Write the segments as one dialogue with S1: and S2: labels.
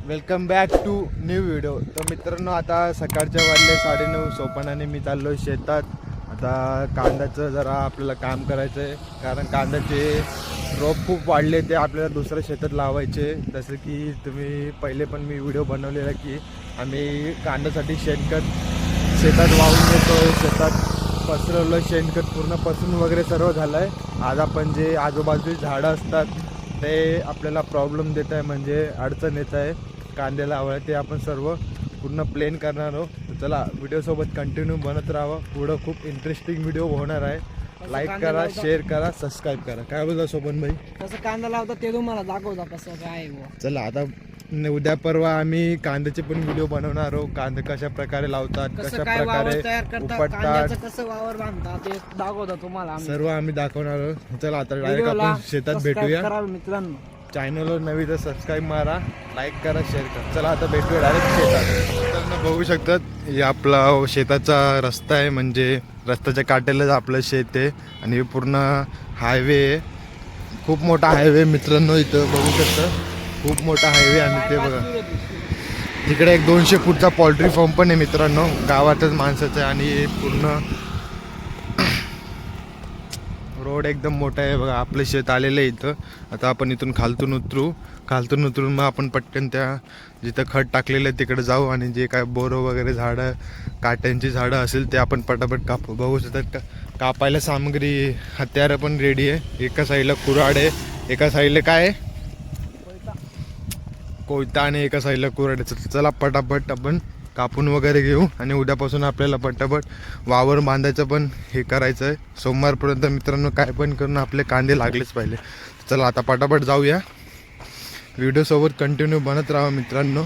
S1: Welcome back to new video तर मित्रांनो आता सकाळच्या वाजले साडेनऊ. सोपानाने मी चाललो शेतात. आता कांद्याचं जरा आपल्याला काम करायचं आहे कारण कांद्याचे रोप खूप वाढले ते आपल्याला दुसऱ्या शेतात लावायचे. जसं की तुम्ही पहिले पण मी व्हिडिओ बनवलेला की आम्ही कांद्यासाठी शेणखत शेतात वाहून येतो शेतात पसरवलं शेणखत पूर्ण पसरून वगैरे सर्व झालं आहे आज आपण जे आजूबाजूची झाडं असतात ते आपल्याला प्रॉब्लेम देत आहे म्हणजे अडचण येत आहे कांदे लावायला ते आपण सर्व पूर्ण प्लेन करणार आहोत. तर चला व्हिडिओसोबत कंटिन्यू बनत राहावं. पुढं खूप इंटरेस्टिंग व्हिडिओ होणार आहे. लाईक करा? शेअर करा सबस्क्राईब करा. काय बोलता सोबन भाई?
S2: कसं कांदा लावता ते तुम्हाला दाखवता कसं काय.
S1: चला आता उद्या परवा आम्ही कांद्याचे पण व्हिडिओ बनवणार आहोत. कांदे कशा प्रकारे लावतात कशा प्रकारे उपटतात
S2: कसं वावर बांधता ते दाखवता तुम्हाला.
S1: सर्व आम्ही दाखवणार आहोत. चला आता डायरेक्ट आपण शेतात भेटूया.
S2: मित्रांनो.
S1: चॅनलवर नवी तर सबस्क्राईब मारा लाईक करा शेअर करा. चला आता भेटूया डायरेक्ट शेतात. बघू शकतात हे आपला शेताचा रस्ता आहे म्हणजे रस्त्याच्या काट्यालाच आपलं शेत आहे. आणि हे पूर्ण हायवे आहे. खूप मोठा हायवे मित्रांनो इथं बघू शकता. खूप मोठा हायवे आणि ते बघा. तिकडे एक दोनशे फूटचा पोल्ट्री फार्म पण आहे मित्रांनो. गावातच माणसाचं आहे आणि पूर्ण रोड एकदम मोठा आहे बघा आपलं शेत आलेलं आहे इथं. आता आपण इथून खालतून उतरू. खालतून उतरून मग आपण पटकन त्या जिथं खत टाकलेलं आहे तिकडे जाऊ आणि जे काय बोरं वगैरे झाडं काट्यांची झाडं असेल ते आपण पटापट कापू. बघू शकतात का कापायला सामग्री हत्यारं पण रेडी आहे. एका साईडला कुऱ्हाड आहे एका साईडला काय आहे? कोयता. आणि एका साईडला कुऱ्हाड आहे. चला पटापट आपण कापून वगैरे घेऊ आणि उद्यापासून आपल्याला पटापट वावर बांधायचं पण हे करायचं आहे. सोमवारपर्यंत मित्रांनो काय पण करून आपले कांदे लागलेच पाहिजे चला आता पटापट जाऊया. व्हिडिओसोबत कंटिन्यू बनत राहा मित्रांनो.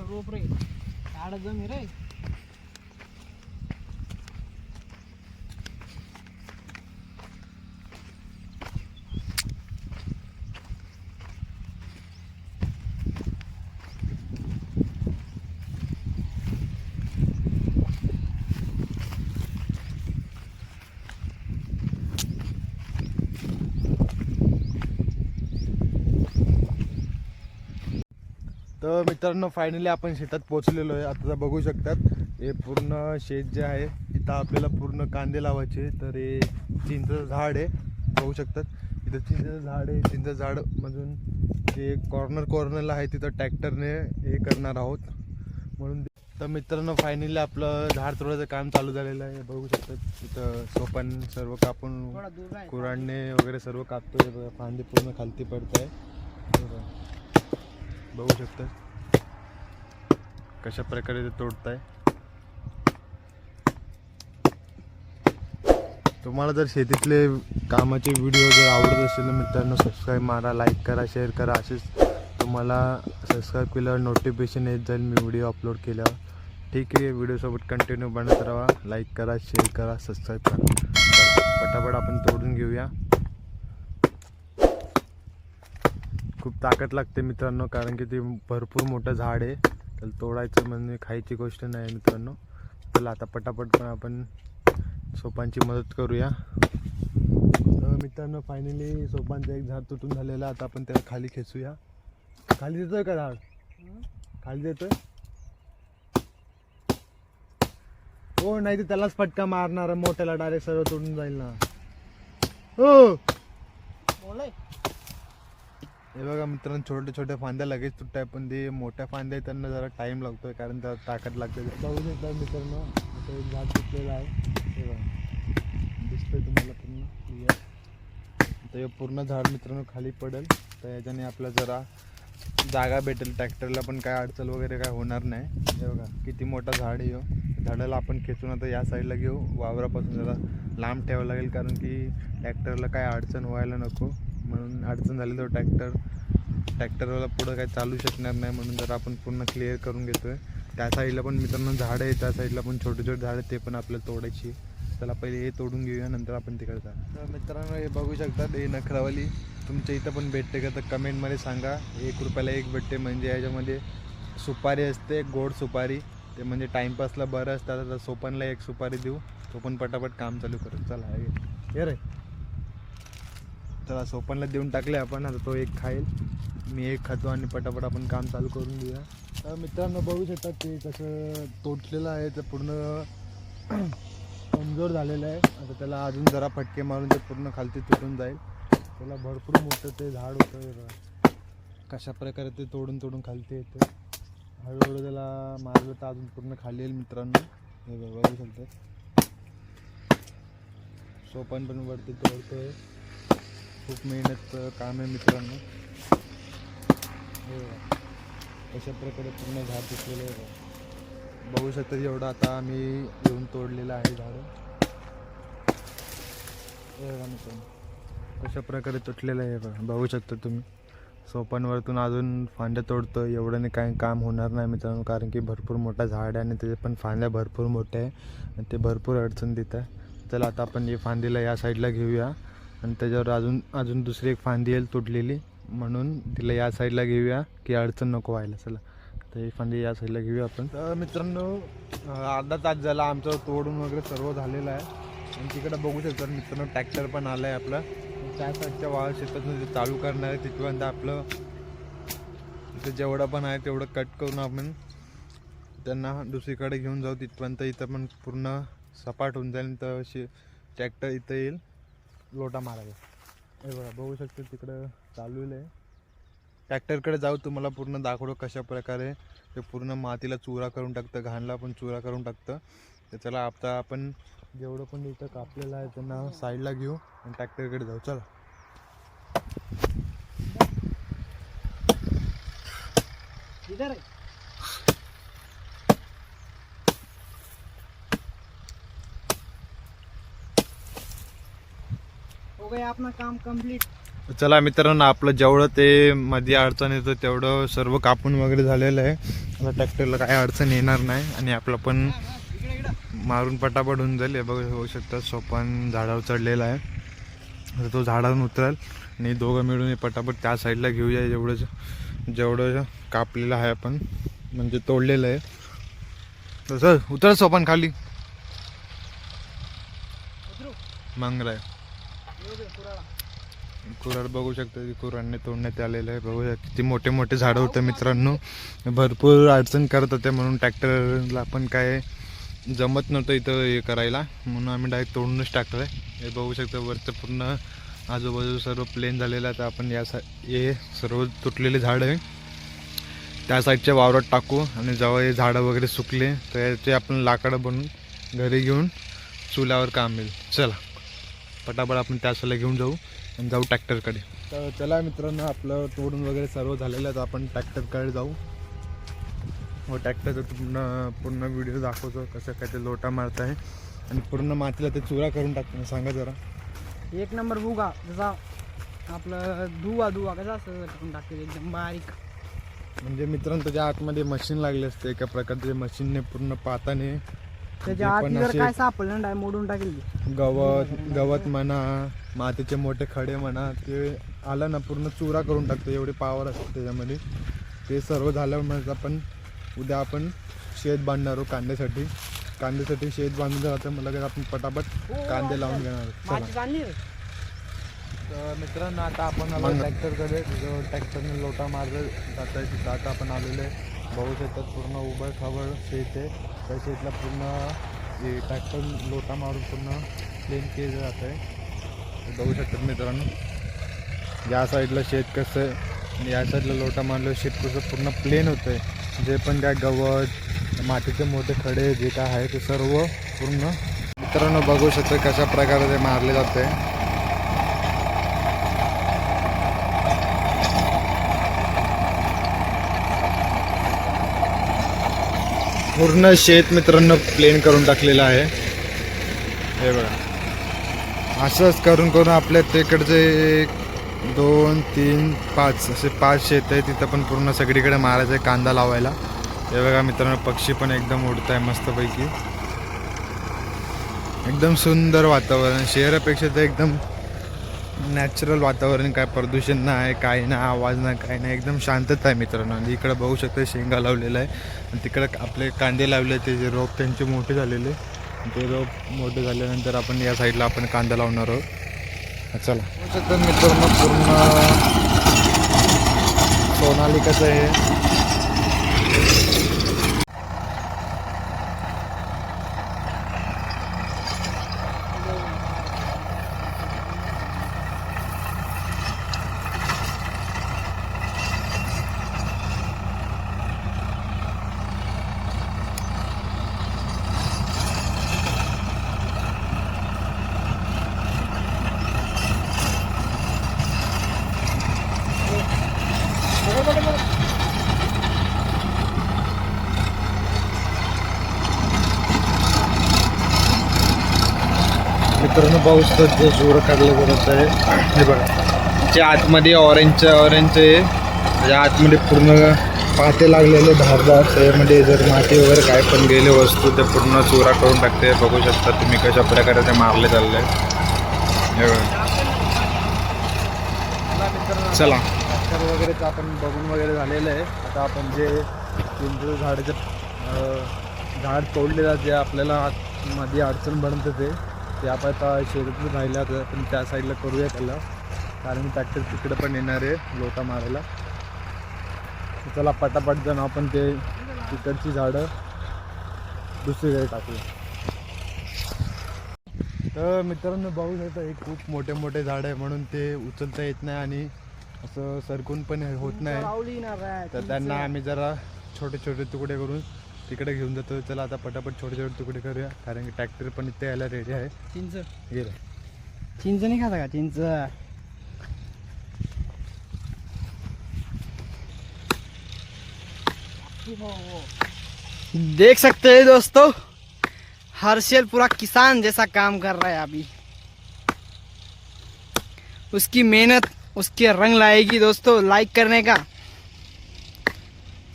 S2: रोप रे. झाड जमी रे.
S1: तर मित्रांनो फायनली आपण शेतात पोहोचलेलो आहे. आता बघू शकतात हे पूर्ण शेत जे आहे इथं आपल्याला पूर्ण कांदे लावायचे तर हे चिंचचं झाड आहे. बघू शकतात. इथं चिंचचं झाड आहे. चिंच झाड मधून जे कॉर्नर कॉर्नरला आहे तिथं ट्रॅक्टरने हे करणार आहोत. म्हणून तर मित्रांनो फायनली आपलं झाड तोडायचं काम चालू झालेलं आहे. बघू शकतात. इथं सोपान सर्व कापून कुराडने वगैरे सर्व कापतोय. बघा फांदी पूर्ण खालती पडत आहे. बघू शकता कशा प्रकारे ते तोडताय. तुम्हाला जर शेतीतले कामाचे व्हिडिओ जर आवडत असेल तर मित्रांनो सबस्क्राईब मारा लाईक करा शेअर करा. असेच तुम्हाला सबस्क्राईब केल्यावर नोटिफिकेशन येत जाईल मी व्हिडिओ अपलोड केल्यावर. ठीक आहे व्हिडिओसोबत कंटिन्यू बनत राहा. लाईक करा शेअर करा सबस्क्राईब करा. पटापट आपण तोडून घेऊया. खूप ताकद लागते मित्रांनो कारण की ते भरपूर मोठं झाड आहे. त्याला तोडायचं म्हणजे खायची गोष्ट नाही मित्रांनो. चला आता पटापट पण आपण सोपांची मदत करूया. तर मित्रांनो फायनली सोपांचं एक झाड तुटून झालेलं आता आपण त्याला खाली खेचूया. खाली देतोय का झाड? खाली देतोय? हो नाही तर त्यालाच फटका मारणार मोठ्याला डायरेक्ट सर्व तोडून जाईल ना. हो.
S2: बोलाय.
S1: हे बघा मित्रांनो छोटे छोटे फांद्या लगेच तुटताय पण ते मोठ्या फांद्या आहेत त्यांना जरा टाईम लागतोय कारण त्याला ताकद लागते. बघू शकता मित्रांनो आता एक झाड तुटलेलं आहे. हे बघा. दिसतंय तुम्हाला पूर्ण क्लिअर आता हे पूर्ण झाड मित्रांनो खाली पडेल तर याच्याने आपला जरा जागा भेटेल. ट्रॅक्टरला पण काय अडचण वगैरे काय होणार नाही. हे बघा किती मोठा झाड येऊ हो. झाडाला आपण खेचून आता या साईडला घेऊ. वावरापासून जरा लांब ठेवावं लागेल कारण की ट्रॅक्टरला काय अडचण व्हायला नको. म्हणून अडचण झाली तर ट्रॅक्टर ट्रॅक्टरवाला पुढं काही चालू शकणार नाही म्हणून जर आपण पूर्ण क्लिअर करून घेतोय. त्या साईडला पण मित्रांनो झाडं आहे त्या साईडला पण छोटे छोटे झाडं ते पण आपल्याला तोडायची चला पहिले हे तोडून घेऊया नंतर आपण तिकडे जा तर मित्रांनो हे बघू शकतात हे नखरावाली तुमच्या इथं पण भेटते का तर कमेंटमध्ये सांगा. एक रुपयाला एक भेटते म्हणजे याच्यामध्ये सुपारी असते गोड सुपारी. ते म्हणजे टाईमपासला बरं असतं आता सोपनला एक सुपारी देऊ. तो पण पटापट काम चालू करू. चला हे रे. चला सोपनला देऊन टाकले आपण. आता तो एक खाईल. मी एक खातो आणि पटापट आपण काम चालू करून घेऊया. तर मित्रांनो बघू शकतात ते कसं तोटलेलं आहे. तर पूर्ण कमजोर झालेलं आहे. आता त्याला अजून जरा फटके मारून ते पूर्ण खालती तुटून जाईल. त्याला भरपूर मोठं ते झाड होतं. कशा प्रकारे ते तोडून तोडून खालती येतं. हळूहळू त्याला मारलं तर अजून पूर्ण खाली येईल मित्रांनो. हे बघा, बघू शकतात सोपन पण वरती तोडतोय. खूप मेहनत काम आहे मित्रांनो. हे अशा प्रकारे पूर्ण झाड तुटलेलं आहे बघू. शकता एवढं आता आम्ही येऊन तोडलेलं आहे झाडं. हे मित्रांनो. कशा प्रकारे तुटलेलं आहे बघा. बघू शकता तुम्ही. सोपांवरतून अजून फांद्या तोडतो एवढं नाही काही काम होणार नाही मित्रांनो कारण की भरपूर मोठा झाड आहे आणि त्याचे पण फांद्या भरपूर मोठ्या आहे आणि ते भरपूर अडचण देत आहे. चला आता आपण हे फांदीला या साईडला घेऊया. आणि त्याच्यावर अजून अजून दुसरी एक फांदी येईल तुटलेली. म्हणून तिला या साईडला घेऊया की अडचण नको व्हायला. चला. तर ही फांदी या साईडला घेऊया आपण. तर मित्रांनो अर्धा तास झाला आमचं तोडून वगैरे सर्व झालेलं आहे. आणि तिकडे बघू शकतो मित्रांनो ट्रॅक्टर पण आलं आहे आपलं. त्या साईडच्या वाळ शेतातून ते चालू करणार आहे तिथपर्यंत आपलं तिथं जेवढं पण आहे तेवढं कट करून आपण त्यांना दुसरीकडे घेऊन जाऊ. तिथपर्यंत इथं पण पूर्ण सपाट होऊन जाईल. तर अशी ट्रॅक्टर इथं येईल. लोटा मारायला हे बघा बघू शकतो तिकडं चालू आहे. ट्रॅक्टरकडे जाऊ तुम्हाला पूर्ण दाखवतो कशा प्रकारे ते पूर्ण मातीला चुरा करून टाकतं घाणला पण चुरा करून टाकतं. तर चला आता आपण जेवढं पण इथं कापलेलं आहे त्यांना साईडला घेऊ आणि ट्रॅक्टरकडे जाऊ. चला.
S2: इधर गया अपना काम कंप्लीट
S1: चला मित्रांनो आपलं जेवढं ते मध्ये अडचण येतं तेवढं सर्व कापून वगैरे झालेलं आहे. आता ट्रॅक्टरला काही अडचण येणार नाही आणि आपलं पण मारून पटापट होऊन जाईल. हे बघा होऊ शकतं. सोपान झाडावर चढलेला आहे. तर तो झाडावरून उतरेल आणि दोघं मिळून हे पटापट त्या साईडला घेऊया. जेवढं जेवढं कापलेलं आहे आपण म्हणजे तोडलेलं आहे. तसं उतर सोपान खाली.
S2: उतरू
S1: मंगराय कुराड बघू शकता की कुराडने तोडण्यात आलेलं आहे. बघू शकता किती मोठे मोठे झाडं होते मित्रांनो. भरपूर अडचण करत होते म्हणून ट्रॅक्टरला पण काय जमत नव्हतं इथं हे करायला. म्हणून आम्ही डायरेक्ट तोडूनच टाकलं आहे हे बघू शकता वरचं पूर्ण आजूबाजू सर्व प्लेन झालेलं आहे. तर आपण या सा हे सर्व तुटलेले झाड आहे. त्या साईडच्या वावरात टाकू आणि जेव्हा हे झाडं वगैरे सुकले तर याचे आपण लाकडं बनवून घरी घेऊन चुलावर काम येईल. चला. पटापट आपण त्या साईडला घेऊन जाऊ आणि जाऊ ट्रॅक्टरकडे. तर चला मित्रांनो आपलं तोडून वगैरे सर्व झालेलं आहे तर आपण ट्रॅक्टरकडे जाऊ. व ट्रॅक्टरचं पूर्ण पूर्ण व्हिडिओ दाखवतो कसं काय ते लोटा मारत आहे. आणि पूर्ण मातीला ते चुरा करून टाकतो सांगा जरा.
S2: एक नंबर भुगा जसा आपलं धुवा धुवा कसा असं टाकून टाकते एकदम बारीक.
S1: म्हणजे मित्रांनो त्याच्या आतमध्ये मशीन लागले असते एका प्रकारचे मशीनने पूर्ण पाताने
S2: त्याच्या
S1: जे
S2: आत
S1: पण
S2: जर
S1: असे
S2: काय सापडलं नाही मोडून टाकेल ते.
S1: गवत गवत म्हणा मातीचे मोठे खडे म्हणा ते आलं ना पूर्ण चुरा करून टाकतो एवढे पावर असते त्याच्यामध्ये. ते सर्व झाल्यावर मग आपण उद्या आपण शेत बांधणार आहोत कांद्यासाठी. कांद्यासाठी शेत बांधून झालं तर मला लगेच आपण पटापट कांदे लावून घेणार आहोत. चला.
S2: माती आणली रे
S1: तर मित्रांनो आता आपण आलो ट्रॅक्टरकडे. ट्रॅक्टरने लोटा मारलं जात आहे तिथं आता आपण आलेलो आहे. बघू शकतात पूर्ण उभं खावळ शेत आहे त्या शेतला पूर्ण हे ट्रॅक्टर लोटा मारून पूर्ण प्लेन केलं जात आहे. बघू शकतात मित्रांनो या साईडला शेत कसं आहे आणि या साईडला लोटा मारलं शेत कसं पूर्ण प्लेन होतं आहे जे पण काय गवत मातीचे मोठे खडे जे काय आहे ते सर्व पूर्ण. मित्रांनो बघू शकतो कशा प्रकारे ते मारले जाते. पूर्ण शेत मित्रांनो प्लेन करून टाकलेलं आहे. हे बघा. असंच करून करून आपल्या तिकडचे एक दोन तीन पाच असे पाच शेत आहे तिथं पण पूर्ण सगळीकडे मारायचं आहे कांदा लावायला. हे बघा मित्रांनो पक्षी पण एकदम उडत आहे मस्तपैकी. एकदम सुंदर वातावरण. शहरापेक्षा तर एकदम नॅचरल वातावरण काय प्रदूषण नाही काय नाही आवाज नाही काय नाही. एकदम शांतता आहे मित्रांनो. आणि इकडं बघू शकता शेंगा लावलेला आहे. आणि तिकडं आपले कांदे लावले ते जे रोप त्यांचे मोठे झालेले ते रोप मोठे झाल्यानंतर आपण या साईडला आपण कांदा लावणार आहोत. चला. बघू शकता मित्रांनो पूर्ण सोनाली कसं आहे. मित्रांनो पाऊस तर जे जोर काढलं जात आहे. हे बघा. जे आतमध्ये ऑरेंज ऑरेंज आहे त्याच्या आतमध्ये पूर्ण पाते लागलेले धारदार त्याच्यामध्ये जर माती वगैरे काय पण गेले वस्तू ते पूर्ण चोरा करून टाकते. बघू शकता तुम्ही कशा प्रकारे ते मारले चालले. हे बघा. चला. तर आपण बघून वगैरे झालेलं आहे. आता आपण जे चिंच झाडाचं झाड तोडलेलं जे आपल्याला आत- मध्ये अडचण बनत ते ते आपण आता शेतातून राहिलं तर आपण त्या साईडला करूया त्याला. कारण ट्रॅक्टर तिकडे पण येणार आहे लोटा मारायला. चला पटापट जाऊन आपण ते तिकडची झाडं दुसरीकडे टाकूया. तर मित्रांनो बघू शकता हे खूप मोठे मोठे झाड आहे म्हणून ते उचलता येत नाही आणि असं सरकून पण होत नाही. तर त्यांना आम्ही जरा छोटे छोटे तुकडे करून तिकडे घेऊन जातो. चला आता पटापट छोटे छोटे तुकडे करूया. कारण की ट्रॅक्टर पण इथे यायला रेडी आहे.
S2: चिंच.
S1: गेलं
S2: चिंच नाही खाता का? चिंच. देख सकते हैं दोस्तों हर्षल पूरा किसान जैसा काम कर रहा है अभी। उसकी मेहनत उसके रंग लाएगी दोस्तों लाइक करने का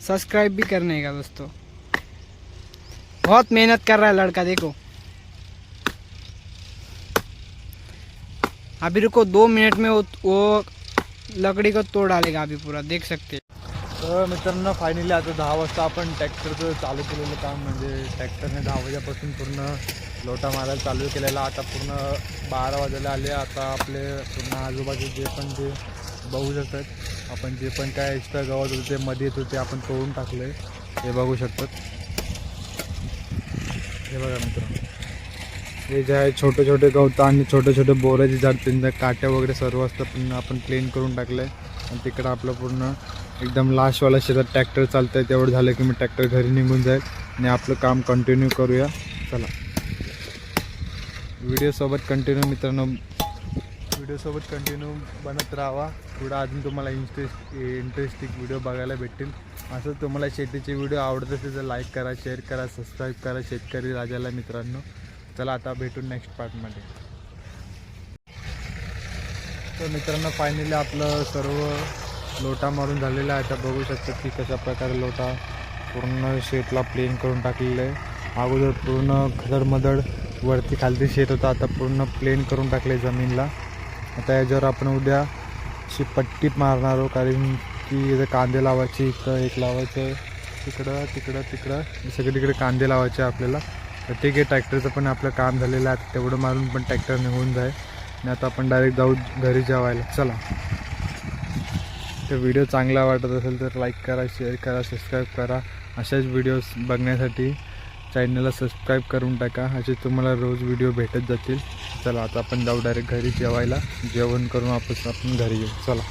S2: सब्सक्राइब भी करने का दोस्तों। बहुत मेहनत कर रहा है लड़का देखो। अभी रुको दो मिनट में वो, वो लकड़ी को तोड़ डालेगा अभी पूरा देख सकते
S1: तर मित्रांनो फायनली आता दहा वाजता आपण ट्रॅक्टरचं चालू केलेलं काम म्हणजे ट्रॅक्टरने दहा वाजेपासून पूर्ण लोटा मारायला चालू केलेला. आता पूर्ण बारा वाजायला आले. आता आपले पूर्ण आजूबाजू जे पण ते बघू शकतात. आपण जे पण काय एक्स्ट्रा गवत होते ते मध्ये येत होते आपण तोडून टाकलं हे बघू शकतात. हे बघा मित्रांनो. हे जे आहे छोटे छोटे गवतं आणि छोटे छोटे बोराचे झाड त्यांच्या काट्या वगैरे सर्व असतं पण आपण क्लीन करून टाकलं आहे आणि तिकडं आपलं पूर्ण एकदम लाशवाला शेतात ट्रॅक्टर चालतं आहे तेवढं झालं की मी ट्रॅक्टर घरी निघून जाईल आणि आपलं काम कंटिन्यू करूया. चला. व्हिडिओसोबत कंटिन्यू मित्रांनो. व्हिडिओसोबत कंटिन्यू बनत राहावा पुढं अजून तुम्हाला इंटरेस्ट इंटरेस्टिंग व्हिडिओ बघायला भेटतील. असं तुम्हाला शेतीचे व्हिडिओ आवडत असेल तर लाईक करा शेअर करा सबस्क्राईब करा शेतकरी राजाला मित्रांनो. चला आता भेटू नेक्स्ट पार्टमध्ये तर मित्रांनो फायनली आपलं सर्व लोटा मारून झालेला आहे. आता बघू शकता की कशा प्रकारे लोटा पूर्ण शेतला प्लेन करून टाकलेलं आहे. अगोदर पूर्ण खदडमदड वरती खालती शेत होतं आता पूर्ण प्लेन करून टाकले जमीनला. आता याच्यावर आपण उद्या अशी पट्टी मारणार आहोत कारण की इथं कांदे लावायचे इथं एक लावायचं आहे. तिकडं तिकडं तिकडं. सगळीकडे कांदे लावायचे आपल्याला. तर ठीक आहे ट्रॅक्टरचं पण आपलं काम झालेलं आहे. तेवढं मारून पण ट्रॅक्टर निघून जाईल. आणि आता आपण डायरेक्ट जाऊ घरी जेवायला. चला. तर व्हिडिओ चांगला वाटत असेल तर लाईक करा शेअर करा सबस्क्राईब करा. अशाच व्हिडिओज बघण्यासाठी चॅनलला सबस्क्राईब करून टाका. असे तुम्हाला रोज व्हिडिओ भेटत जातील. चला आता आपण जाऊ डायरेक्ट घरी जेवायला. जेवण करून वापस आपण घरी येऊ. चला.